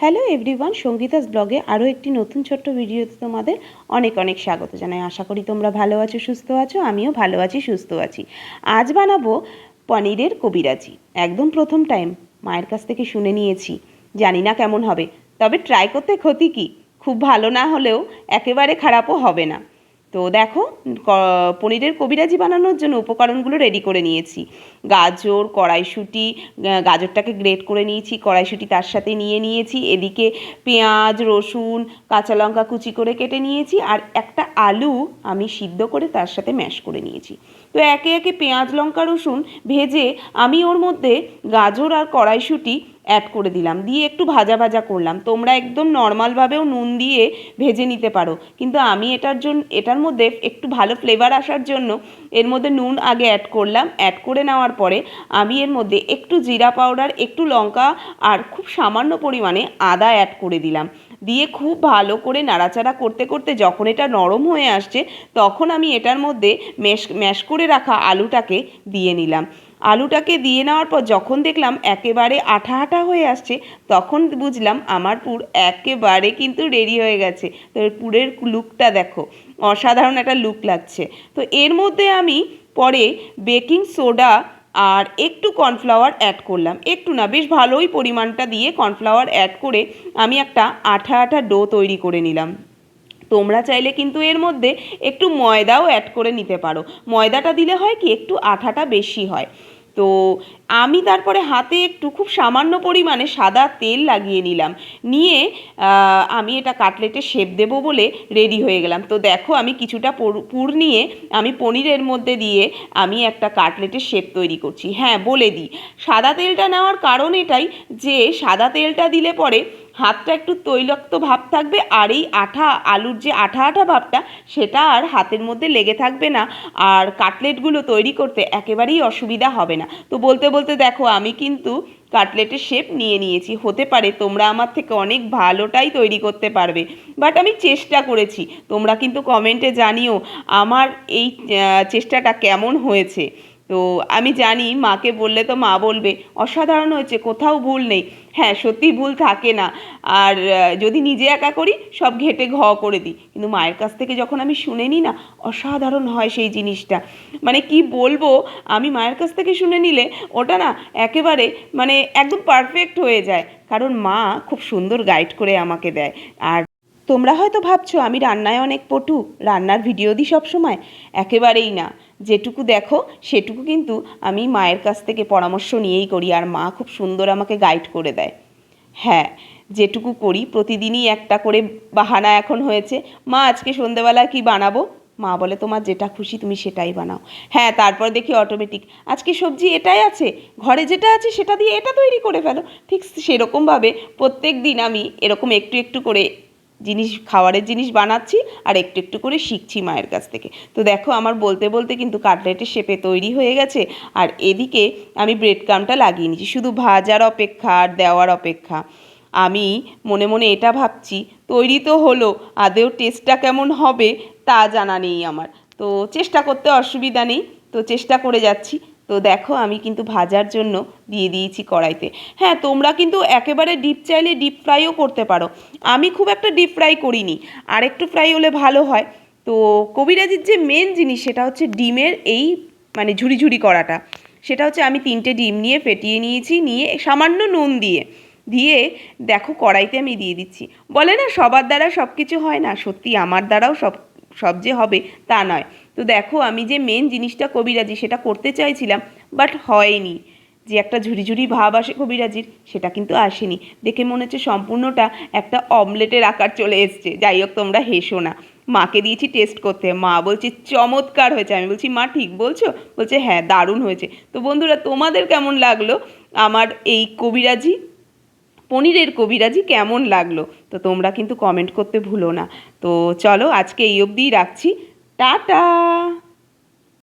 Hello everyone Sangeeta's ব্লগে আরও একটি নতুন ছোট্ট ভিডিওতে তোমাদের অনেক অনেক স্বাগত জানাই। আশা করি তোমরা ভালো আছো, সুস্থ আছো, আমিও ভালো আছি, সুস্থ আছি। আজ বানাবো পনিরের কবিরাজি। একদম প্রথম টাইম মায়ের কাছ থেকে শুনে নিয়েছি। জানি না কেমন হবে, তবে ট্রাই করতে ক্ষতি কি? খুব ভালো না হলেও একেবারে খারাপও হবে না। তো দেখো পনিরের কবিরাজি বানানোর জন্য উপকরণগুলো রেডি করে নিয়েছি। গাজর, কড়াইশুঁটি গাজরটাকে গ্রেট করে নিয়েছি, কড়াইশুঁটি তার সাথে নিয়ে নিয়েছি, এদিকে পেঁয়াজ, রসুন, কাঁচা লঙ্কা কুচি করে কেটে নিয়েছি, আর একটা আলু আমি সিদ্ধ করে তার সাথে ম্যাশ করে নিয়েছি। তো একে একে পেঁয়াজ, লঙ্কা, রসুন ভেজে আমি ওর মধ্যে গাজর আর কড়াইশুঁটি অ্যাড করে দিলাম। দিয়ে একটু ভাজা ভাজা করলাম। তোমরা একদম নর্মালভাবেও নুন দিয়ে ভেজে নিতে পারো। কিন্তু আমি এটার জন্য এটার মধ্যে একটু ভালো ফ্লেভার আসার জন্য এর মধ্যে নুন আগে অ্যাড করলাম। অ্যাড করে নেওয়ার পরে আমি এর মধ্যে একটু জিরা পাউডার একটু লঙ্কা আর খুব সামান্য পরিমাণে আদা অ্যাড করে দিলাম। দিয়ে খুব ভালো করে নাড়াচাড়া করতে করতে যখন এটা নরম হয়ে আসছে, তখন আমি এটার মধ্যে ম্যাশ ম্যাশ করে রাখা আলুটাকে দিয়ে নিলাম। আলুটাকে দিয়ে নেওয়ার পর যখন দেখলাম একেবারে আঠা আঠা হয়ে আসছে, তখন বুঝলাম আমার পুর একেবারে কিন্তু রেডি হয়ে গেছে। তো পুরের লুকটা দেখো, অসাধারণ একটা লুক লাগছে। তো এর মধ্যে আমি পরে বেকিং সোডা আর একটু কর্নফ্লাওয়ার অ্যাড করলাম। একটু না, বেশ ভালোই পরিমাণটা দিয়ে কর্নফ্লাওয়ার অ্যাড করে আমি একটা আঠা আঠা ডো তৈরি করে নিলাম। তোমরা চাইলে কিন্তু এর মধ্যে একটু ময়দাও অ্যাড করে নিতে পারো। ময়দাটা দিলে হয় কি, একটু আঠাটা বেশি হয়। তো আমি তারপরে হাতে একটু খুব সামান্য পরিমাণে সাদা তেল লাগিয়ে নিলাম। নিয়ে আমি এটা কাটলেটে শেপ দেবো বলে রেডি হয়ে গেলাম। তো দেখো, আমি কিছুটা পুর- নিয়ে আমি পনিরের মধ্যে দিয়ে আমি একটা কাটলেটের শেপ তৈরি করছি। হ্যাঁ বলে দিই। সাদা তেলটা নেওয়ার কারণ এটাই যে, সাদা তেলটা দিলে পরে হাতটা একটু তৈলাক্ত ভাব থাকবে আর এই আঠা, আলুর যে আঠা আঠা ভাবটা, সেটা আর হাতের মধ্যে লেগে থাকবে না। আর কাটলেটগুলো তৈরি করতে একেবারেই অসুবিধা হবে না। তো বলতে বলতে দেখো, আমি কিন্তু কাটলেটের শেপ নিয়ে নিয়েছি। হতে পারে তোমরা আমার থেকে অনেক ভালোটাই তৈরি করতে পারবে। বাট আমি চেষ্টা করেছি। তোমরা কিন্তু কমেন্টে জানিও, আমার এই চেষ্টাটা কেমন হয়েছে। তো আমি জানি মাকে বললে তো মা বলবে, অসাধারণ হয়েছে, কোথাও ভুল নেই। হ্যাঁ সত্যি ভুল থাকে না। আর যদি নিজে একা করি, সব ঘেটে ঘ করে দিই। কিন্তু মায়ের কাছ থেকে যখন আমি শুনে নিই না, অসাধারণ হয় সেই জিনিসটা। মানে কি বলব, আমি মায়ের কাছ থেকে শুনে নিলে ওটা না একেবারে মানে একদম পারফেক্ট হয়ে যায়। কারণ মা খুব সুন্দর গাইড করে আমাকে দেয়। আর তোমরা হয়তো ভাবছ, আমি রান্নায় অনেক পটু, রান্নার ভিডিও দিই সব সময় একেবারেই না। যেটুকু দেখো, সেটুকু কিন্তু আমি মায়ের কাছ থেকে পরামর্শ নিয়েই করি, আর মা খুব সুন্দর আমাকে গাইড করে দেয়। হ্যাঁ যেটুকু করি, প্রতিদিনই একটা করে বাহানা এখন হয়েছে, মা, আজকে সন্ধেবেলা কি বানাবো? মা বলে, তোমার যেটা খুশি তুমি সেটাই বানাও। হ্যাঁ তারপর দেখি অটোমেটিক আজকে সবজি এটাই আছে, ঘরে যেটা আছে সেটা দিয়ে এটা তৈরি করে ফেলো। ঠিক সেরকমভাবে প্রত্যেক দিন আমি এরকম একটু একটু করে জিনিস, খাবারের জিনিস বানাচ্ছি আর একটু একটু করে শিখছি মায়ের কাছ থেকে। তো দেখো আমার বলতে বলতে কিন্তু কাটলেটের শেপে তৈরি হয়ে গেছে আর এদিকে আমি ব্রেড ক্রামটা লাগিয়ে নিচ্ছি শুধু ভাজার অপেক্ষা আর দেওয়ার অপেক্ষা। আমি মনে মনে এটা ভাবছি, তৈরি তো হলো, আদেও টেস্টটা কেমন হবে তা জানা নেই আমার। তো চেষ্টা করতে অসুবিধা নেই, তো চেষ্টা করে যাচ্ছি। তো দেখো আমি কিন্তু ভাজার জন্য দিয়ে দিয়েছি কড়াইতে। হ্যাঁ তোমরা কিন্তু একেবারে ডিপ চাইলে ডিপ ফ্রাইও করতে পারো। আমি খুব একটা ডিপ ফ্রাই করিনি। আর একটু ফ্রাই হলে ভালো হয়। তো কবিরাজির যে মেন জিনিস সেটা হচ্ছে ডিমের এই মানে ঝুড়ি ঝুড়ি করাটা সেটা হচ্ছে আমি তিনটে ডিম নিয়ে ফেটিয়ে নিয়েছি, নিয়ে সামান্য নুন দিয়ে। দিয়ে দেখো কড়াইতে আমি দিয়ে দিচ্ছি। বলে না, সবার দ্বারা সব কিছু হয় না। সত্যি আমার দ্বারাও সব সব যে হবে তা নয়। তো দেখো, আমি যে মেন জিনিসটা কবিরাজি, সেটা করতে চাইছিলাম বাট হয়নি। যে একটা ঝুড়ি ঝুড়ি ভাব আসে কবিরাজির, সেটা কিন্তু আসেনি। দেখে মনে হচ্ছে সম্পূর্ণটা একটা অমলেটের আকার চলে এসছে। যাই হোক, তোমরা হেসো না। মাকে দিয়েছি টেস্ট করতে। মা বলছে, চমৎকার হয়েছে। আমি বলছি, মা, ঠিক বলছো? বলছে হ্যাঁ দারুণ হয়েছে। তো বন্ধুরা, তোমাদের কেমন লাগল আমার এই কবিরাজি পনিরের কবিরাজি কেমন লাগল? তো তোমরা কিন্তু কমেন্ট করতে ভুলো না। তো চলো আজকে এই অবধিই রাখছি। টাটা!